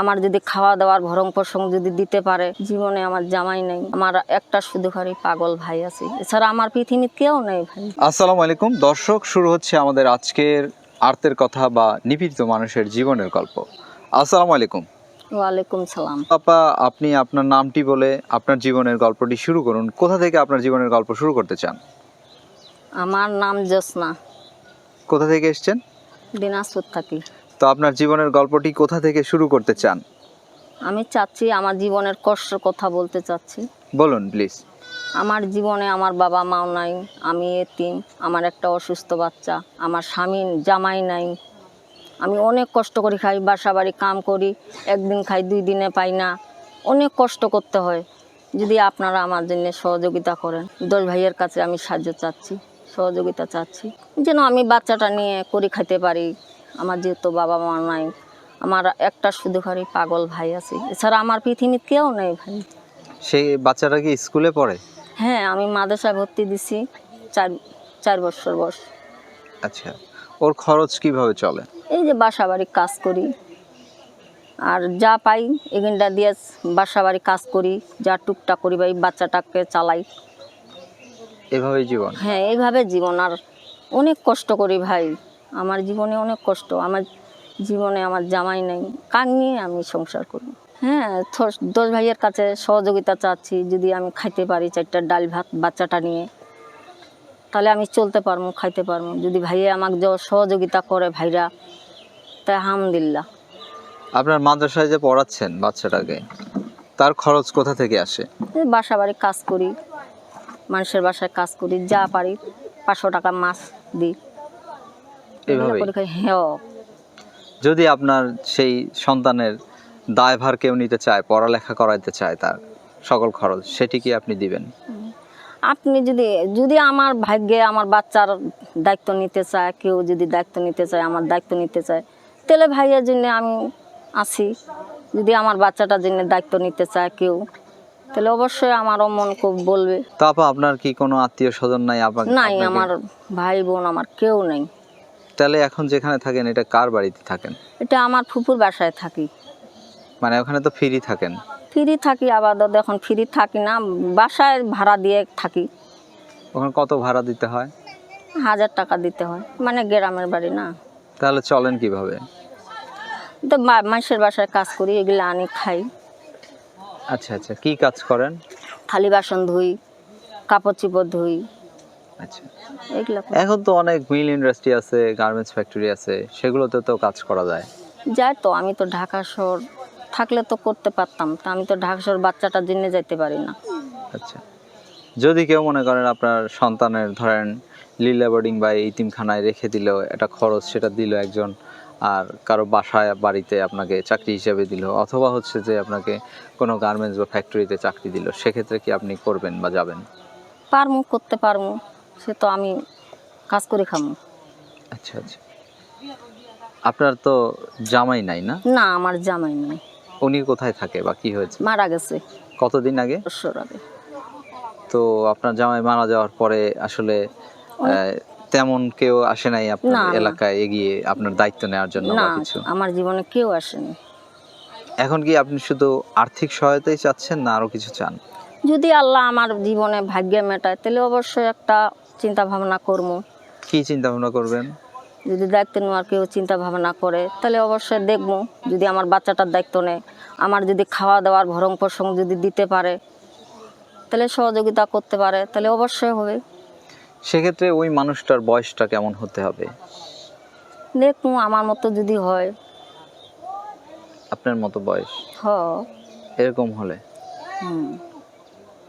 আমার যদি খাওয়া দাওয়ার ভরং পোষণ যদি দিতে পারে জীবনে আমার জামাই নেই। আমার একটা শুধু ঘরে পাগল ভাই আছে। এছাড়া আমার পৃথিবীতে কেউ নেই ভাই। আসসালামু আলাইকুম। দর্শক শুরু হচ্ছে আমাদের আজকের আর্তের কথা বা নিপীড়িত মানুষের জীবনের গল্প। আসসালামু আলাইকুম। ওয়ালাইকুম সালাম। আপা আপনি আপনার নামটি বলে আপনার জীবনের গল্পটি শুরু করুন। কোথা থেকে আপনার জীবনের গল্প শুরু করতে চান? আমার নাম জ্যোৎস্না কোথা থেকে এসেছেন? দিনাজপুর থাকি। তো আপনার জীবনের গল্পটি কোথা থেকে শুরু করতে চান? আমি চাচ্ছি আমার জীবনের কষ্টের কথা বলতে চাচ্ছি। বলুন প্লিজ আমার জীবনে আমার বাবা মাও নাই আমি এতিম আমার একটা অসুস্থ বাচ্চা আমার স্বামী জামাই নাই। আমি অনেক কষ্ট করে খাই বাসা বাড়ি কাম করি একদিন খাই দুই দিনে পাই না। অনেক কষ্ট করতে হয়। যদি আপনারা আমার জন্য সহযোগিতা করেন দোল ভাইয়ের কাছে আমি সাহায্য চাচ্ছি সহযোগিতা চাচ্ছি। যেন আমি বাচ্চাটা নিয়ে করে খাইতে পারি। আমার যেহেতু বাবা মা নাই আমার একটা শুধু ঘরে পাগল ভাই আছে। এছাড়া আমার পৃথিবীতে কেউ নেই ভাই। সেই বাচ্চাটা কি স্কুলে পড়ে? হ্যাঁ আমি মাদ্রাসায় ভর্তি দিছি চার চার বছর বয়স। আচ্ছা ওর খরচ কীভাবে চলে? এই যে বাসা বাড়ি কাজ করি। আর যা পাই এখানটা দিয়ে বাসা বাড়ি কাজ করি যা টুকটাক করি বা এই বাচ্চাটাকে চালাই। এভাবেই জীবন? হ্যাঁ এইভাবে জীবন। আর অনেক কষ্ট করি ভাই। আমার জীবনে অনেক কষ্ট আমার জীবনে আমার জামাই নেই কাক নিয়ে আমি সংসার করি হ্যাঁ দশ ভাইয়ের কাছে সহযোগিতা চাচ্ছি যদি আমি খাইতে পারি চারটা ডাল ভাত বাচ্চাটা নিয়ে তাহলে আমি চলতে পারব খাইতে পারব। যদি ভাইয়া আমাকে যে সহযোগিতা করে ভাইরা তাই আলহামদুলিল্লাহ। আপনার মাদ্রাসায় যে পড়াচ্ছেন বাচ্চাটাকে তার খরচ কোথা থেকে আসে? বাসা বাড়ি কাজ করি মানুষের বাসায় কাজ করি যা পারি পাঁচশো টাকা মাছ দিই এগুলো এভাবেই করে খাই হ্যাঁ যদি আপনার সেই সন্তানের দায়ভার কেউ নিতে চায় পড়ালেখা করাইতে চায় তার সকল খরচ সেটি কি আপনি দিবেন? আপনি যদি যদি আমার ভাগ্যে আমার বাচ্চার দায়িত্ব নিতে চায় কেউ যদি দায়িত্ব নিতে চায় আমার দায়িত্ব নিতে চায় তাহলে ভাইয়ের জন্য আমি আছি। যদি আমার বাচ্চাটার জন্য দায়িত্ব নিতে চায় কেউ তাহলে অবশ্যই আমারও মন খুব বলবে। তো আপা আপনার কি কোনো আত্মীয় স্বজন নাই আপনার নাই আমার ভাই বোন আমার কেউ নেই। তাহলে এখন যেখানে থাকেন এটা কার বাড়িতে থাকেন? এটা আমার ফুপুর বাসায় থাকি। মানে ওখানে তো ফ্রি থাকেন? ফ্রি থাকি আবার দাদা এখন ফ্রি থাকি না বাসায় ভাড়া দিয়ে থাকি। ওখানে কত ভাড়া দিতে হয়? হাজার টাকা দিতে হয় মানে গ্রামের বাড়ি না। তাহলে চলেন কীভাবে? তো মাসের বাসায় কাজ করি এগুলো আনি খাই। আচ্ছা আচ্ছা কি কাজ করেন? থালি বাসন ধুই কাপড় চিপড় ধুই। এখন তো অনেক মিল ইন্ডাস্ট্রি আছে গার্মেন্টস ফ্যাক্টরি আছে সেগুলোতে তো কাজ করা যায়। যাই তো আমি তো ঢাকা শহর থাকলে তো করতে পারতাম তা আমি তো ঢাকা শহর বাচ্চাটার জন্য যাইতে পারি না। আচ্ছা। যদি কেউ মনে করেন আপনার সন্তানের ধরেন লীলা বোর্ডিং বা ইতিমখানায় রেখে দিল একটা খরচ সেটা দিল একজন আর কারও বাসায় বাড়িতে আপনাকে চাকরি হিসেবে দিল অথবা হচ্ছে যে আপনাকে কোনো গার্মেন্টস বা ফ্যাক্টরিতে চাকরি দিল সেক্ষেত্রে কি আপনি করবেন বা যাবেন? পারমু করতে পারমু। সে তো আমি কাজ করে খামু। আচ্ছা আচ্ছা। আপনার তো জামাই নাই না? না আমার জামাই নাই। উনি কোথায় থাকে বা কি হয়েছে? মারা গেছে। কতদিন আগে? বছর আগে। তো আপনার জামাই মারা যাওয়ার পরে আসলে তেমন কেউ আসে নাই আপনার। এলাকায় এগিয়ে আপনার দায়িত্ব নেওয়ার জন্য না বা কিছু? আমার জীবনে কেউ আসেনি। এখন কি আপনি শুধু আর্থিক সহায়তাই চাচ্ছেন না আরও কিছু চান? যদি আল্লাহ আমার জীবনে ভাগ্যে মেটায় তাহলে অবশ্যই একটা চিন্তা ভাবনা করব। কি চিন্তা ভাবনা করবেন? যদি দায়িত্ব নেওয়ার কেউ চিন্তা ভাবনা করে তাহলে অবশ্যই দেখব যদি আমার বাচ্চাটার দায়িত্ব নেয়। আমার যদি খাওয়া দাওয়ার ভরং পোষণ যদি দিতে পারে তাহলে সহযোগিতা করতে পারে তাহলে অবশ্যই হবে। সেক্ষেত্রে ওই মানুষটার বয়সটা কেমন হতে হবে? দেখব আমার মতো যদি হয়। আপনার মতো বয়স? হ। এরকম হলে।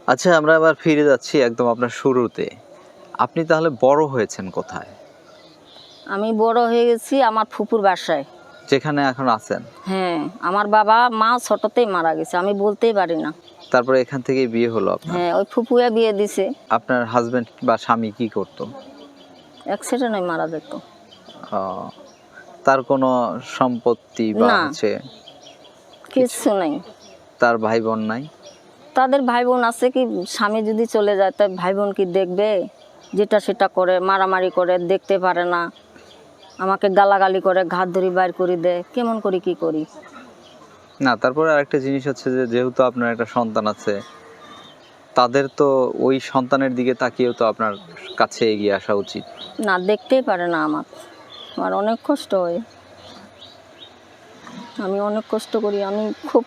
আচ্ছা আমরা আবার ফিরে যাচ্ছি একদম আপনার শুরুতে। আপনি তাহলে বড় হয়েছেন কোথায়? আমি বড় হয়ে গেছি আমার ফুপুর বাসায়। যেখানে এখন আছেন? হ্যাঁ আমার বাবা মা ছোটতেই মারা গেছে আমি বলতেই পারি না। তারপরে এখান থেকেই বিয়ে হলো আপনার? হ্যাঁ ওই ফুপুয়া বিয়ে দিছে। আপনার হাজবেন্ড বা স্বামী কি করতো? অ্যাক্সিডেন্টে মারা যেত। ও, তার কোনো সম্পত্তি বা না। হচ্ছে কিচ্ছু নেই। তার ভাই বোন নাই? তাদের ভাই বোন আছে কি স্বামী যদি চলে যায় তাই ভাই বোন কি দেখবে? যেটা সেটা করে মারামারি করে দেখতে পারে না। আমাকে গালাগালি করে ঘাত ধরি বাইর করে দেয়। কেমন করি কি করি? না তারপরে আরেকটা জিনিস হচ্ছে যে যেহেতু আপনার একটা সন্তান আছে তাদের তো ওই সন্তানের দিকে তাকিয়েও তো আপনার কাছে এগিয়ে আসা উচিত। না দেখতেই পারে না আমার আমার অনেক কষ্ট হয়। আমি অনেক কষ্ট করি আমি খুব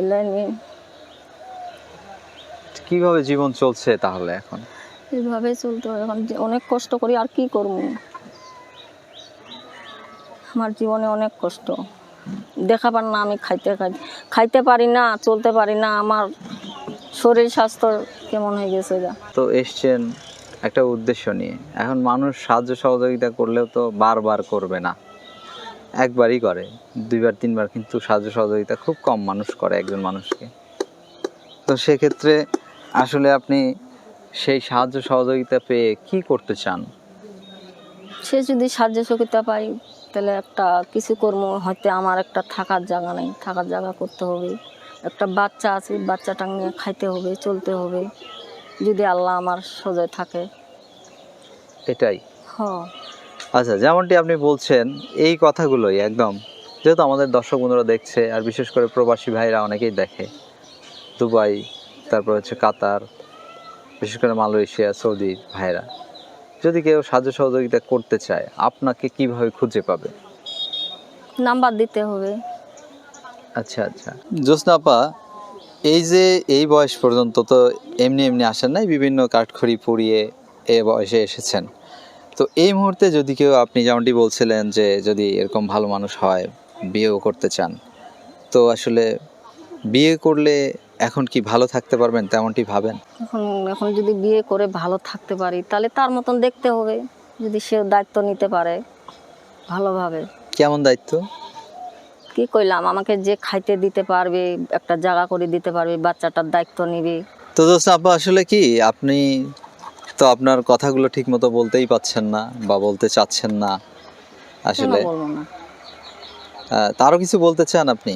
এলাই নিয়ে কীভাবে জীবন চলছে তাহলে এখন? এইভাবে চলতে হয়। এখন অনেক কষ্ট করি, আর কি করব? আমার জীবনে অনেক কষ্ট। দেখা দেখাবার না আমি খাইতে খাই, খাইতে পারি না, চলতে পারি না, আমার শরীর স্বাস্থ্য কেমন হয়ে গেছে যা তো এসছেন একটা উদ্দেশ্য নিয়ে। এখন মানুষ সাহায্য সহযোগিতা করলেও তো বারবার করবে না। একবারই করে, দুইবার, তিনবার, কিন্তু সাহায্য সহযোগিতা খুব কম মানুষ করে একজন মানুষকে। তো সেক্ষেত্রে আসলে আপনি সেই সাহায্য সহযোগিতা পেয়ে কি করতে চান? সে যদি সাহায্য সহযোগিতা পাই তাহলে একটা কিছু কর্ম হয়তো আমার একটা থাকার জায়গা নেই। থাকার জায়গা করতে হবে। একটা বাচ্চা আছে বাচ্চাটা নিয়ে খাইতে হবে চলতে হবে। যদি আল্লাহ আমার সোজায় থাকে। এটাই? হ আচ্ছা যেমনটি আপনি বলছেন এই কথাগুলোই একদম। যেহেতু আমাদের দর্শক বন্ধুরা দেখছে আর বিশেষ করে প্রবাসী ভাইরা অনেকেই দেখে। দুবাই তারপর হচ্ছে কাতার বিশেষ করে মালয়েশিয়া সৌদি ভাইরা যদি কেউ সাহায্য সহযোগিতা করতে চায় আপনাকে কীভাবে খুঁজে পাবে? নাম্বার দিতে হবে। আচ্ছা আচ্ছা। জ্যোৎস্নাপা এই যে এই বয়স পর্যন্ত তো এমনি এমনি আসেন নাই বিভিন্ন কাঠখড়ি পুড়িয়ে এ বয়সে এসেছেন। তো এই মুহূর্তে যদি কেউ আপনি যেমনটি বলছিলেন যে যদি এরকম ভালো মানুষ হয় বিয়েও করতে চান তো আসলে বিয়ে করলে এখন কি ভালো থাকতে পারবেন তেমনটি ভাবেন? এখন এখন যদি বিয়ে করে ভালো থাকতে পারি তাহলে তার মতন দেখতে হবে যদি সে দায়িত্ব নিতে পারে ভালোভাবে। কেমন দায়িত্ব? কি কইলাম আমাকে যে খাইতে দিতে পারবে একটা জায়গা করে দিতে পারবে বাচ্চাটার দায়িত্ব নিবে। তো দোস্ত আসলে কি আপনি তো আপনার কথাগুলো ঠিক মতো বলতেই পাচ্ছেন না বা বলতে চাচ্ছেন না আসলে। তারও কিছু বলতে চান আপনি?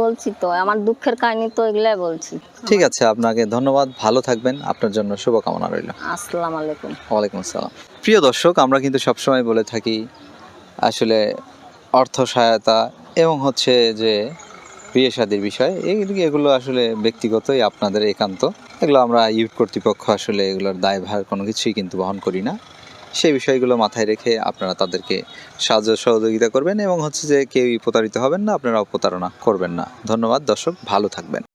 বলছি তো আমার দুঃখের কাহিনী তো এগুলাই বলছি। ঠিক আছে আপনাকে ধন্যবাদ ভালো থাকবেন আপনার জন্য শুভকামনা রইল। আসসালামু আলাইকুম। ওয়ালাইকুম আসসালাম। প্রিয় দর্শক আমরা কিন্তু সবসময় বলে থাকি আসলে অর্থ সহায়তা এবং হচ্ছে যে বিয়ে শাদির বিষয় এগুলো আসলে ব্যক্তিগতই আপনাদের একান্ত। এগুলো আমরা ইউথ কর্তৃপক্ষ আসলে এগুলোর দায়ভার কোনো কিছুই কিন্তু বহন করি না। সেই বিষয়গুলো মাথায় রেখে আপনারা তাদেরকে সাহায্য সহযোগিতা করবেন এবং হচ্ছে যে কেউই প্রতারিত হবেন না, আপনারা প্রতারণা করবেন না। ধন্যবাদ, দর্শক, ভালো থাকবেন।